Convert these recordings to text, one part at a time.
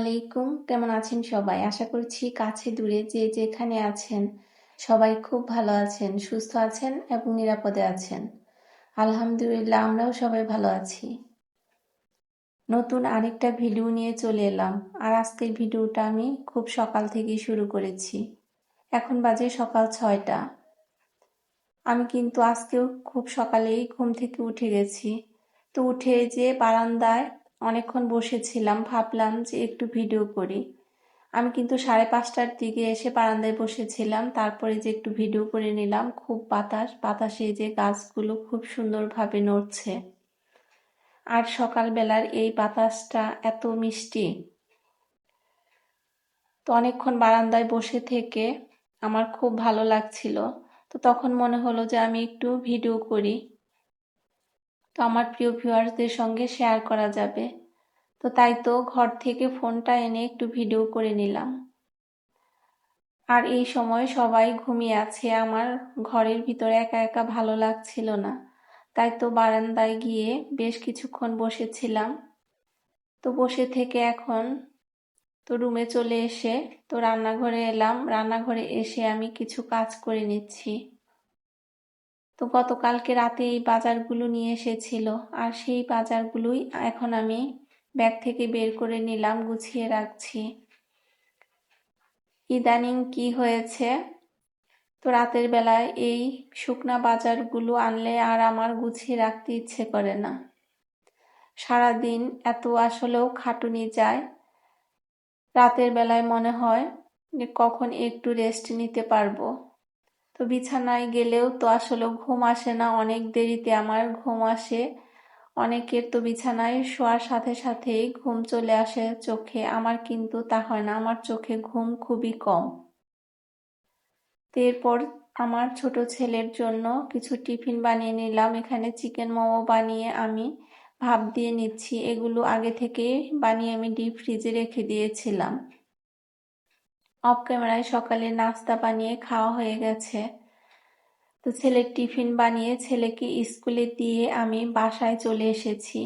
আলাইকুম। কেমন আছেন সবাই? আশা করছি কাছে দূরে যে যেখানে আছেন সবাই খুব ভালো আছেন, সুস্থ আছেন এবং নিরাপদে আছেন। আলহামদুলিল্লাহ, আমরাও সবাই ভালো আছি। নতুন আরেকটা ভিডিও নিয়ে চলে এলাম। আর আজকের ভিডিওটা আমি খুব সকাল থেকেই শুরু করেছি। এখন বাজে সকাল ছয়টা। আমি কিন্তু আজকেও খুব সকালেই ঘুম থেকে উঠে গেছি। তো উঠে যে বারান্দায় অনেকক্ষণ বসেছিলাম, ভাবলাম যে একটু ভিডিও করি। আমি কিন্তু সাড়ে পাঁচটার দিকে এসে বারান্দায় বসেছিলাম, তারপরে যে একটু ভিডিও করে নিলাম, খুব বাতাস, বাতাসে যে গাছগুলো খুব সুন্দরভাবে নড়ছে। আর সকালবেলার এই বাতাসটা এত মিষ্টি। তো অনেকক্ষণ বারান্দায় বসে থেকে আমার খুব ভালো লাগছিল। তো তখন মনে হলো যে আমি একটু ভিডিও করি। তো আমার প্রিয় ভিউয়ার্সদের সঙ্গে শেয়ার করা যাবে। তো তাই তো ঘর থেকে ফোনটা এনে একটু ভিডিও করে নিলাম। আর এই সময় সবাই ঘুমিয়ে আছে, আমার ঘরের ভিতরে একা একা ভালো লাগছিল না। তাই তো বারান্দায় গিয়ে বেশ কিছুক্ষণ বসেছিলাম। তো বসে থেকে এখন তো রুমে চলে এসে তো রান্নাঘরে এলাম। রান্নাঘরে এসে আমি কিছু কাজ করে নিচ্ছি। তো গতকালকে রাতে এই বাজারগুলো নিয়ে এসেছিল। আর সেই বাজারগুলোই এখন আমি ব্যাগ থেকে বের করে নিলাম, গুছিয়ে রাখছি। ইদানিং কি হয়েছে? তো রাতের বেলায় এই শুকনা বাজারগুলো আনলে আর আমার গুছিয়ে রাখতে ইচ্ছে করে না। সারাদিন এত আসলেও খাটুনি যায়। রাতের বেলায় মনে হয় যে কখন একটু রেস্ট নিতে পারব। তো বিছানায় গেলেও তো আসলে ঘুম আসে না, অনেক দেরিতে আমার ঘুম আসে। অনেকের তো বিছানায় শোয়ার সাথে সাথেই ঘুম চলে আসে চোখে, আমার কিন্তু তা হয় না, আমার চোখে ঘুম খুবই কম। এরপর আমার ছোট ছেলের জন্য কিছু টিফিন বানিয়ে নিলাম, এখানে চিকেন মোমো বানিয়ে আমি ভাপ দিয়ে নিচ্ছি, এগুলো আগে থেকে বানিয়ে আমি ডিপ ফ্রিজে রেখে দিয়েছিলাম। অফ ক্যামেরায় সকালে নাস্তা বানিয়ে খাওয়া হয়ে গেছে। তো ছেলের টিফিন বানিয়ে ছেলেকে স্কুলে দিয়ে আমি বাসায় চলে এসেছি।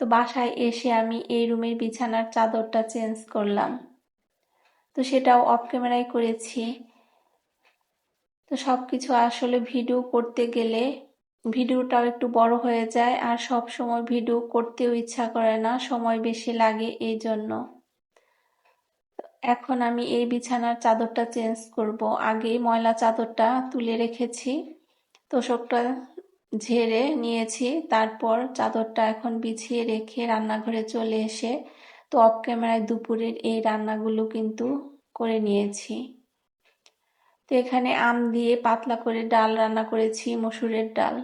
তো বাসায় এসে আমি এই রুমের বিছানার চাদরটা চেঞ্জ করলাম। তো সেটাও অফ ক্যামেরায় করেছি। তো সব কিছু আসলে ভিডিও করতে গেলে ভিডিওটাও একটু বড় হয়ে যায় আর সব সময় ভিডিও করতেও ইচ্ছা করে না, সময় বেশি লাগে এই জন্য। এখন আমি এই বিছানার চাদরটা চেঞ্জ করব। আগে ময়লা চাদরটা তুলে রেখেছি, তোষকটা ঝেড়ে নিয়েছি, তারপর চাদরটা এখন বিছিয়ে রেখে রান্নাঘরে চলে এসে তো অফ ক্যামেরায় দুপুরের এই রান্নাগুলো কিন্তু করে নিয়েছি। তো এখানে আম দিয়ে পাতলা করে ডাল রান্না করেছি, মসুরের ডাল।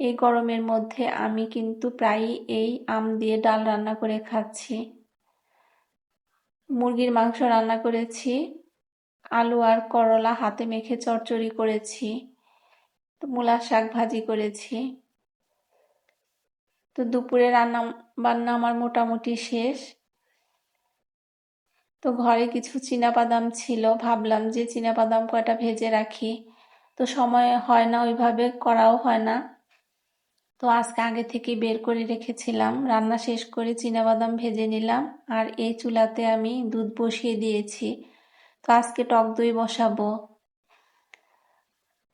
এই গরমের মধ্যে আমি কিন্তু প্রায়ই এই আম দিয়ে ডাল রান্না করে খাচ্ছি। মুরগির মাংস রান্না করেছি, আলু আর করলা হাতে মেখে চচ্চড়ি করেছি মূলা শাক ভাজি করেছি। তো দুপুরে রান্না, বান্না আমার মোটামুটি শেষ। তো ঘরে কিছু বাদাম ছিল, ভাবলাম যে বাদাম কয়টা ভেজে রাখি। তো সময় হয় না, ওইভাবে করাও হয় না। তো আজকে আগে থেকে বের করে রেখেছিলাম। রান্না শেষ করে বাদাম ভেজে নিলাম আর এই চুলাতে আমি দুধ বসিয়ে দিয়েছি। তো আজকে টক দই বসাবো।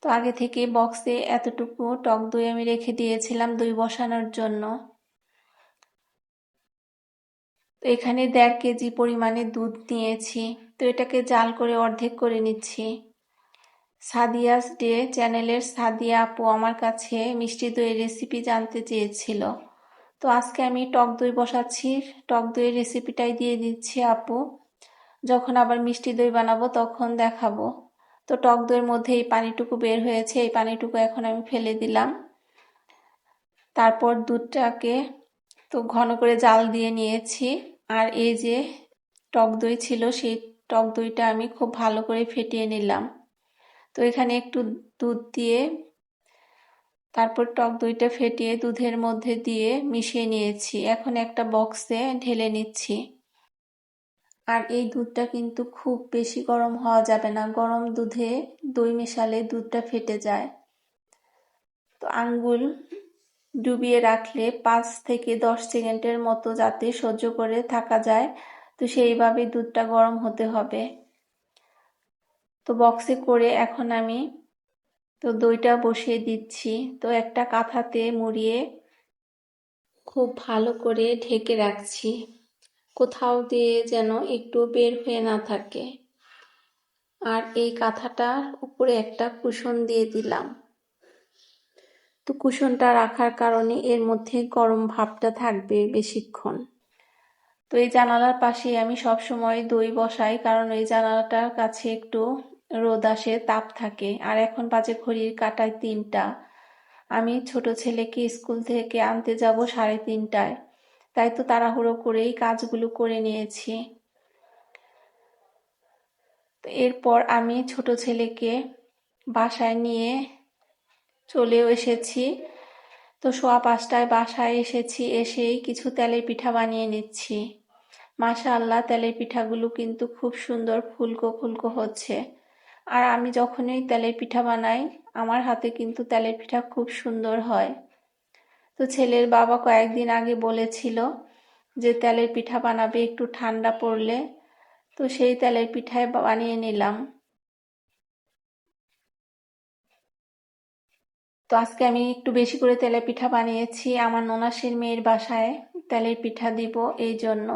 তো আগে থেকে বক্সে এতটুকু টক দই আমি রেখে দিয়েছিলাম দই বসানোর জন্য। তো এখানে দেড় কেজি পরিমাণে দুধ নিয়েছি। তো এটাকে জাল করে অর্ধেক করে নিচ্ছি। সাদিয়াস ডে চ্যানেলের সাদিয়া আপু আমার কাছে মিষ্টি দইয়ের রেসিপি জানতে চেয়েছিল। তো আজকে আমি টক দই বসাচ্ছি। টক দইয়ের রেসিপিটাই দিয়ে দিচ্ছি আপু। যখন আবার মিষ্টি দই বানাবো তখন দেখাবো। তো টক দইয়ের মধ্যে এই পানিটুকু বের হয়েছে। এই পানিটুকু এখন আমি ফেলে দিলাম। তারপর দুধটাকে তো ঘন করে জাল দিয়ে নিয়েছি। আর এই যে টক দই ছিল সেই টক দইটা আমি খুব ভালো করে ফেটিয়ে নিলাম। তো এখানে একটু দুধ দিয়ে তারপর টক দইটা ফেটিয়ে দুধের মধ্যে দিয়ে মিশিয়ে নিয়েছি। এখন একটা বক্সে ঢেলে নিচ্ছি। আর এই দুধটা কিন্তু খুব বেশি গরম হওয়া যাবে না। গরম দুধে দই মেশালে দুধটা ফেটে যায়। তো আঙ্গুল ডুবিয়ে রাখলে পাঁচ থেকে দশ সেকেন্ডের মতো যাতে সহ্য করে থাকা যায়, তো সেইভাবে দুধটা গরম হতে হবে। তো বক্সে করে এখন আমি তো দইটা বসিয়ে দিচ্ছি। তো একটা কাঁথাতে মুড়িয়ে খুব ভালো করে ঢেকে রাখছি। কোথাও দিয়ে যেন একটু বের হয়ে না থাকে। আর এই কাঁথাটার উপরে একটা কুশন দিয়ে দিলাম। তো কুশনটা রাখার কারণে এর মধ্যে গরম ভাবটা থাকবে বেশিক্ষণ। তো এই জানালার পাশে আমি সব সময় দই বসাই, কারণ এই জানালাটার কাছে একটু রোদ আসে, তাপ থাকে। আর এখন বাজে ঘড়ির কাটায় তিনটা। আমি ছোট ছেলেকে স্কুল থেকে আনতে যাব সাড়ে তিনটায়। তাই তো তাড়াহুড়ো করেই কাজগুলো করে নিয়েছি। এরপর আমি ছোট ছেলেকে বাসায় নিয়ে চলেও এসেছি। তো সোয়া পাঁচটায় বাসায় এসেছি, এসেই কিছু তেলের পিঠা বানিয়ে নিচ্ছি। মাশা আল্লাহ তেলের পিঠাগুলো কিন্তু খুব সুন্দর, ফুলকো ফুলকো হচ্ছে। আর আমি যখনই তেলের পিঠা বানাই, আমার হাতে কিন্তু তেলের পিঠা খুব সুন্দর হয়। তো ছেলের বাবা কয়েকদিন আগে বলেছিল যে তেলের পিঠা বানাবে, একটু ঠান্ডা পড়লে। তো সেই তেলের পিঠায় বানিয়ে নিলাম। তো আজকে আমি একটু বেশি করে তেলের পিঠা বানিয়েছি। আমার ননাসের মেয়ের বাসায় তেলের পিঠা দিব এই জন্য।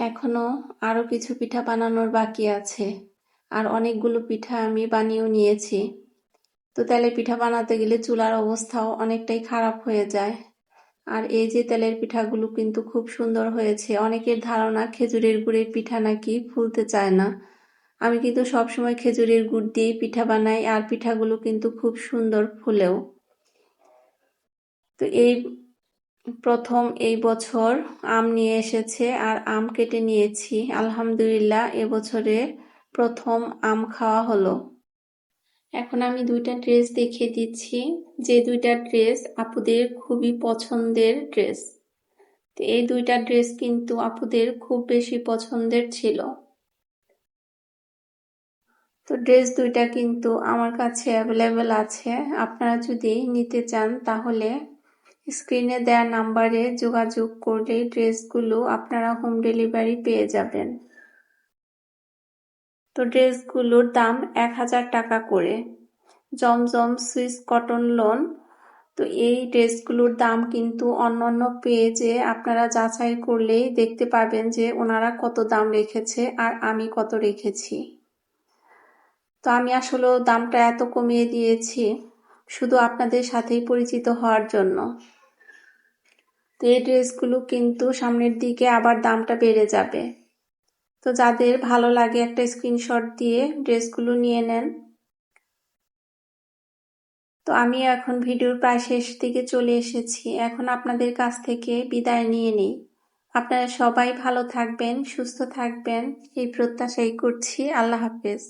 এখনও আরও কিছু পিঠা বানানোর বাকি আছে। আর অনেকগুলো পিঠা আমি বানিয়েও নিয়েছি। তো তেলের পিঠা বানাতে গেলে চুলার অবস্থাও অনেকটাই খারাপ হয়ে যায়। আর এই যে তেলের পিঠাগুলো কিন্তু খুব সুন্দর হয়েছে। অনেকের ধারণা খেজুরের গুড়ের পিঠা নাকি ফুলতে চায় না। আমি কিন্তু সবসময় খেজুরের গুড় দিয়েই পিঠা বানাই, আর পিঠাগুলো কিন্তু খুব সুন্দর ফুলেও। তো এই প্রথম এই বছর আম নিয়ে এসেছে আর আম কেটে নিয়েছি। আলহামদুলিল্লাহ এবছরে প্রথম আম খাওয়া হলো। এখন আমি দুইটা ড্রেস দেখিয়ে দিচ্ছি। যে দুইটা ড্রেস আপুদের খুবই পছন্দের ড্রেস। তো এই দুইটা ড্রেস কিন্তু আপুদের খুব বেশি পছন্দের ছিল। তো ড্রেস দুইটা কিন্তু আমার কাছে অ্যাভেলেবেল আছে। আপনারা যদি নিতে চান তাহলে স্ক্রিনে দেওয়া নাম্বারে যোগাযোগ করলে ড্রেসগুলো আপনারা হোম ডেলিভারি পেয়ে যাবেন। তো ড্রেসগুলোর দাম এক হাজার টাকা করে। Zamzam Swiss cotton lawn. তো এই ড্রেসগুলোর দাম কিন্তু অন্য অন্য পেজে আপনারা যাচাই করলেই দেখতে পাবেন যে ওনারা কত দাম রেখেছে আর আমি কত রেখেছি। তো আমি আসলে দামটা এত কমিয়ে দিয়েছি, শুধু আপনাদের সাথেই পরিচিত হওয়ার জন্য। তো এই ড্রেসগুলো কিন্তু সামনের দিকে আবার দামটা বেড়ে যাবে। তো যাদের ভালো লাগে একটা স্ক্রিনশট দিয়ে ড্রেসগুলো নিয়ে নেন। তো আমি এখন ভিডিওর প্রায় শেষ দিকে চলে এসেছি। এখন আপনাদের কাছ থেকে বিদায় নিয়ে নিই। আপনারা সবাই ভালো থাকবেন, সুস্থ থাকবেন। এই প্রত্যাশাই করছি। আল্লাহ হাফেজ।